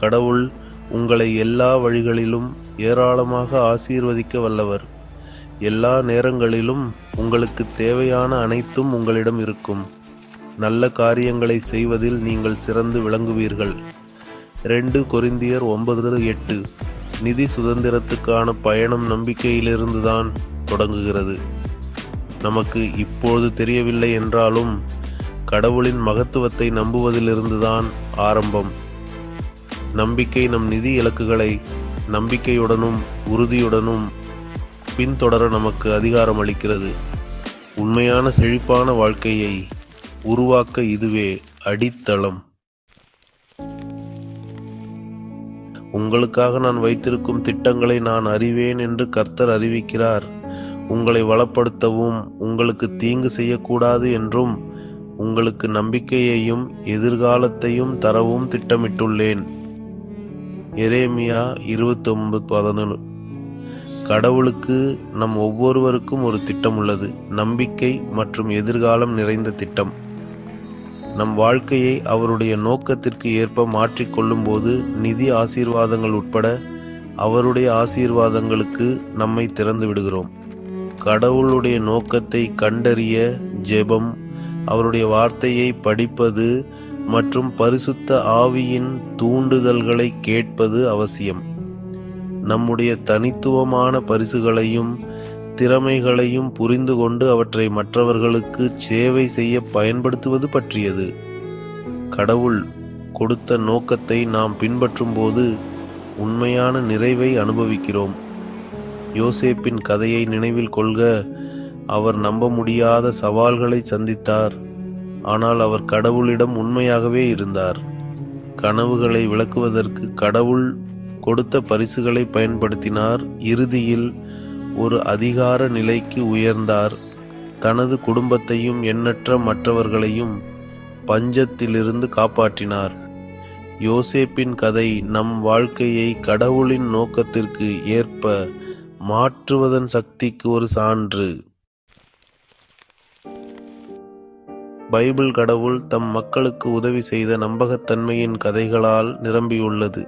கடவுள் உங்களை எல்லா வழிகளிலும் ஏராளமாக ஆசீர்வதிக்க வல்லவர். எல்லா நேரங்களிலும் உங்களுக்கு தேவையான அனைத்தும் உங்களிடம் இருக்கும். நல்ல காரியங்களை செய்வதில் நீங்கள் சிறந்து விளங்குவீர்கள். ரெண்டு கொரிந்தியர் ஒன்பது எட்டு. நிதி சுதந்திரத்துக்கான பயணம் நம்பிக்கையிலிருந்துதான் தொடங்குகிறது. நமக்கு இப்போது தெரியவில்லை என்றாலும் கடவுளின் மகத்துவத்தை நம்புவதிலிருந்துதான் ஆரம்பம். நம்பிக்கை நம் நிதி இலக்குகளை நம்பிக்கையுடனும் உறுதியுடனும் பின்தொடர நமக்கு அதிகாரம் அளிக்கிறது உண்மையான செழிப்பான வாழ்க்கையை உருவாக்க இதுவே அடித்தளம். உங்களுக்காக நான் வைத்திருக்கும் திட்டங்களை நான் அறிவேன் என்று கர்த்தர் அறிவிக்கிறார். உங்களை வளப்படுத்தவும் உங்களுக்கு தீங்கு செய்யக்கூடாது என்றும் உங்களுக்கு நம்பிக்கையையும் எதிர்காலத்தையும் தரவும் திட்டமிட்டுள்ளேன். எரேமியா இருபத்தொன்பது பதினொன்று கடவுளுக்கு நம் ஒவ்வொருவருக்கும் ஒரு திட்டம் உள்ளது. நம்பிக்கை மற்றும் எதிர்காலம் நிறைந்த திட்டம். நம் வாழ்க்கையை அவருடைய நோக்கத்திற்கு ஏற்ப மாற்றிக்கொள்ளும் போது நிதி ஆசீர்வாதங்கள் உட்பட அவருடைய ஆசீர்வாதங்களுக்கு நம்மை திறந்து விடுகிறோம். கடவுளுடைய நோக்கத்தை கண்டறிய ஜெபம் அவருடைய வார்த்தையை படிப்பது மற்றும் பரிசுத்த ஆவியின் தூண்டுதல்களை கேட்பது அவசியம். நம்முடைய தனித்துவமான பரிசுகளையும் திறமைகளையும் புரிந்து கொண்டு அவற்றை மற்றவர்களுக்கு சேவை செய்ய பயன்படுத்துவது பற்றியது. கடவுள் கொடுத்த நோக்கத்தை நாம் பின்பற்றும்போது உண்மையான நிறைவை அனுபவிக்கிறோம். யோசேப்பின் கதையை நினைவில் கொள்க. அவர் நம்ப முடியாத சவால்களை சந்தித்தார். ஆனால் அவர் கடவுளிடம் உண்மையாகவே இருந்தார். கனவுகளை விளக்குவதற்கு கடவுள் கொடுத்த பரிசுகளை பயன்படுத்தினார். இறுதியில் ஒரு அதிகார நிலைக்கு உயர்ந்தார். தனது குடும்பத்தையும் எண்ணற்ற மற்றவர்களையும் பஞ்சத்திலிருந்து காப்பாற்றினார். யோசேப்பின் கதை நம் வாழ்க்கையை கடவுளின் நோக்கத்திற்கு ஏற்ப மாற்றுவதன் சக்திக்கு ஒரு சான்று. பைபிள் கடவுள் தம் மக்களுக்கு உதவி செய்த நம்பகத்தன்மையின் கதைகளால் நிரம்பியுள்ளது.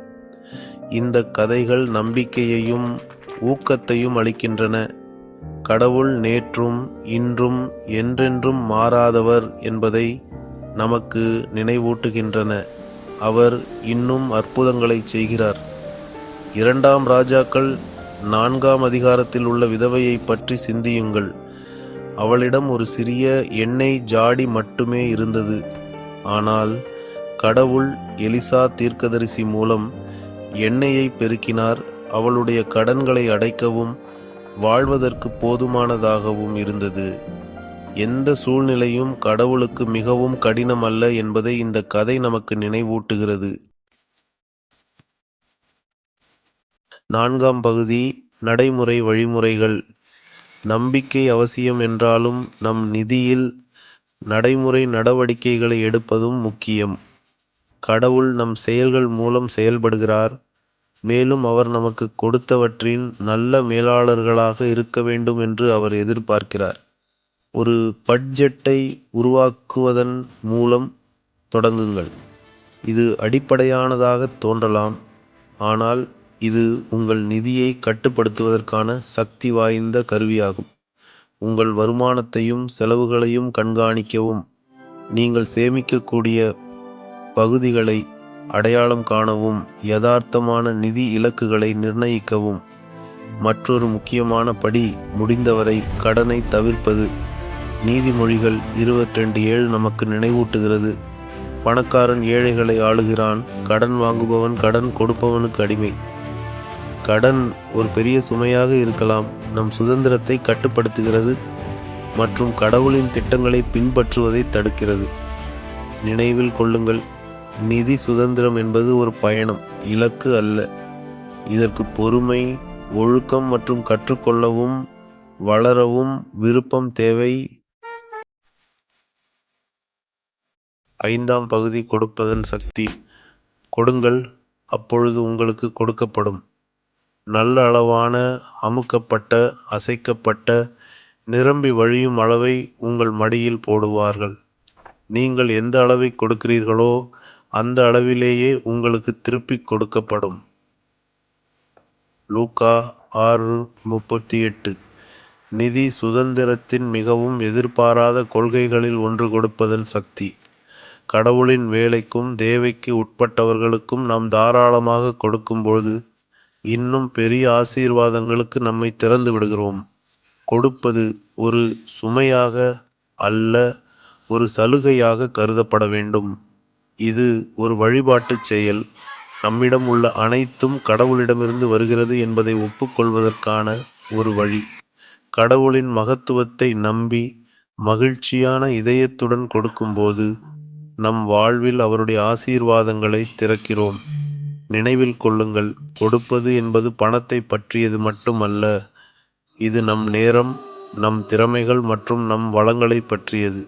இந்த கதைகள் நம்பிக்கையையும் ஊக்கத்தையும் அளிக்கின்றன. கடவுள் நேற்றும் இன்றும் என்றென்றும் மாறாதவர் என்பதை நமக்கு நினைவூட்டுகின்றன. அவர் இன்னும் அற்புதங்களை செய்கிறார். இரண்டாம் ராஜாக்கள் நான்காம் அதிகாரத்தில் உள்ள விதவையை பற்றி சிந்தியுங்கள். அவளிடம் ஒரு சிறிய எண்ணெய் ஜாடி மட்டுமே இருந்தது. ஆனால் கடவுள் எலிசா தீர்க்கதரிசி மூலம் எண்ணெயை பெருக்கினார். அவளுடைய கடன்களை அடைக்கவும் வாழ்வதற்கு போதுமானதாகவும் இருந்தது. எந்த சூழ்நிலையும் கடவுளுக்கு மிகவும் கடினம் அல்ல என்பதை இந்த கதை நமக்கு நினைவூட்டுகிறது. நான்காம் பகுதி நடைமுறை வழிமுறைகள். நம்பிக்கை அவசியம் என்றாலும் நம் நிதியில் நடைமுறை நடவடிக்கைகளை எடுப்பதும் முக்கியம். கடவுள் நம் செயல்கள் மூலம் செயல்படுகிறார். மேலும் அவர் நமக்கு கொடுத்தவற்றின் நல்ல மேலாளர்களாக இருக்க வேண்டும் என்று அவர் எதிர்பார்க்கிறார். ஒரு பட்ஜெட்டை உருவாக்குவதன் மூலம் தொடங்குங்கள். இது அடிப்படையானதாக தோன்றலாம். ஆனால் இது உங்கள் நிதியை கட்டுப்படுத்துவதற்கான சக்தி வாய்ந்த கருவியாகும். உங்கள் வருமானத்தையும் செலவுகளையும் கண்காணிக்கவும். நீங்கள் சேமிக்கக்கூடிய பகுதிகளை அடையாளம் காணவும் யதார்த்தமான நிதி இலக்குகளை நிர்ணயிக்கவும். மற்றொரு முக்கியமான படி முடிந்தவரை கடனை தவிர்ப்பது. நீதிமொழிகள் இருபத்திரெண்டு ஏழு நமக்கு நினைவூட்டுகிறது. பணக்காரன் ஏழைகளை ஆளுகிறான் கடன் வாங்குபவன் கடன் கொடுப்பவனுக்கு அடிமை. கடன் ஒரு பெரிய சுமையாக இருக்கலாம். நம் சுதந்திரத்தை கட்டுப்படுத்துகிறது மற்றும் கடவுளின் திட்டங்களை பின்பற்றுவதை தடுக்கிறது. நினைவில் கொள்ளுங்கள் நிதி சுதந்திரம் என்பது ஒரு பயணம் இலக்கு அல்ல. இதற்கு பொறுமை ஒழுக்கம் மற்றும் கற்றுக்கொள்ளவும் வளரவும் விருப்பம் தேவை. ஐந்தாம் பகுதி கொடுப்பதன் சக்தி. கொடுங்கள் அப்பொழுது உங்களுக்கு கொடுக்கப்படும். நல்ல அளவான அமுக்கப்பட்ட அசைக்கப்பட்ட நிரம்பி வழியும் அளவை உங்கள் மடியில் போடுவார்கள். நீங்கள் எந்த அளவை கொடுக்கிறீர்களோ அந்த அளவிலேயே உங்களுக்கு திருப்பிக் கொடுக்கப்படும். லூக்கா ஆறு முப்பத்தி எட்டு நிதி சுதந்திரத்தின் மிகவும் எதிர்பாராத கொள்கைகளில் ஒன்று கொடுப்பதன் சக்தி. கடவுளின் வேலைக்கும் தேவைக்கு உட்பட்டவர்களுக்கும் நாம் தாராளமாக கொடுக்கும்போது இன்னும் பெரிய ஆசீர்வாதங்களுக்கு நம்மை திறந்து விடுகிறோம். கொடுப்பது ஒரு சுமையாக அல்ல ஒரு சலுகையாக கருதப்பட வேண்டும். இது ஒரு வழிபாட்டுச் செயல். நம்மிடம் உள்ள அனைத்தும் கடவுளிடமிருந்து வருகிறது என்பதை ஒப்புக்கொள்வதற்கான ஒரு வழி. கடவுளின் மகத்துவத்தை நம்பி மகிழ்ச்சியான இதயத்துடன் கொடுக்கும்போது நம் வாழ்வில் அவருடைய ஆசீர்வாதங்களை திறக்கிறோம். நினைவில் கொள்ளுங்கள். கொடுப்பது என்பது பணத்தை பற்றியது மட்டுமல்ல இது நம் நேரம் நம் திறமைகள் மற்றும் நம் வளங்களை பற்றியது.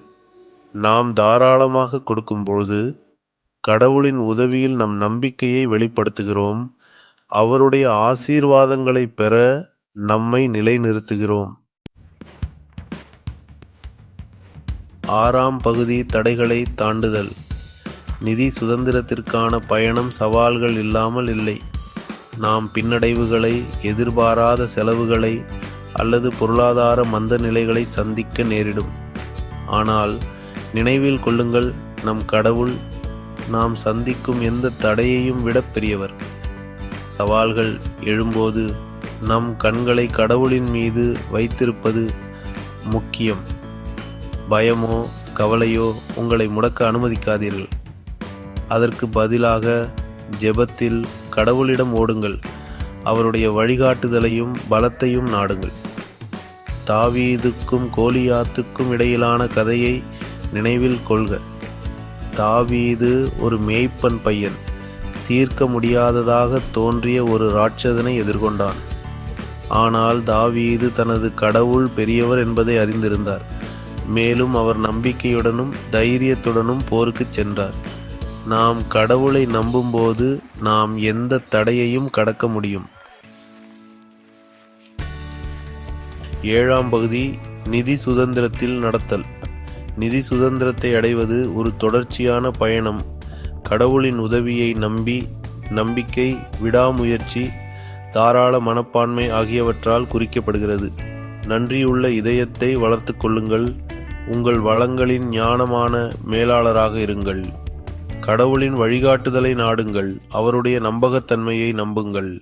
நாம் தாராளமாக கொடுக்கும்போது கடவுளின் உதவியில் நம் நம்பிக்கையை வெளிப்படுத்துகிறோம். அவருடைய ஆசீர்வாதங்களை பெற நம்மை நிலைநிறுத்துகிறோம். ஆறாம் பகுதி தடைகளை தாண்டுதல். நிதி சுதந்திரத்திற்கான பயணம் சவால்கள் இல்லாமல் இல்லை. நாம் பின்னடைவுகளை எதிர்பாராத செலவுகளை அல்லது பொருளாதார மந்த நிலைகளை சந்திக்க நேரிடும். ஆனால் நினைவில் கொள்ளுங்கள் நம் கடவுள் நாம் சந்திக்கும் எந்த தடையையும் விட பெரியவர். சவால்கள் எழும்போது நம் கண்களை கடவுளின் மீது வைத்திருப்பது முக்கியம். பயமோ கவலையோ உங்களை முடக்க அனுமதிக்காதீர்கள். அதற்கு பதிலாக ஜெபத்தில் கடவுளிடம் ஓடுங்கள். அவருடைய வழிகாட்டுதலையும் பலத்தையும் நாடுங்கள். தாவீதுக்கும் கோலியாத்துக்கும் இடையிலான கதையை நினைவில் கொள்க. தாவீது ஒரு மேய்ப்பன் பையன். தீர்க்க முடியாததாக தோன்றிய ஒரு ராட்சதனை எதிர்கொண்டான். ஆனால் தாவீது தனது கடவுள் பெரியவர் என்பதை அறிந்திருந்தார். மேலும் அவர் நம்பிக்கையுடனும் தைரியத்துடனும் போருக்குச் சென்றார். நாம் கடவுளை நம்பும்போது நாம் எந்த தடையையும் கடக்க முடியும். ஏழாம் பகுதி நிதி சுதந்திரத்தில் நடத்தல். நிதி சுதந்திரத்தை அடைவது ஒரு தொடர்ச்சியான பயணம். கடவுளின் உதவியை நம்பி நம்பிக்கை விடாமுயற்சி தாராள மனப்பான்மை ஆகியவற்றால் குறிக்கப்படுகிறது. நன்றியுள்ள இதயத்தை வளர்த்து கொள்ளுங்கள். உங்கள் வளங்களின் ஞானமான மேலாளராக இருங்கள். கடவுளின் வழிகாட்டுதலை நாடுங்கள். அவருடைய நம்பகத்தன்மையை நம்புங்கள்.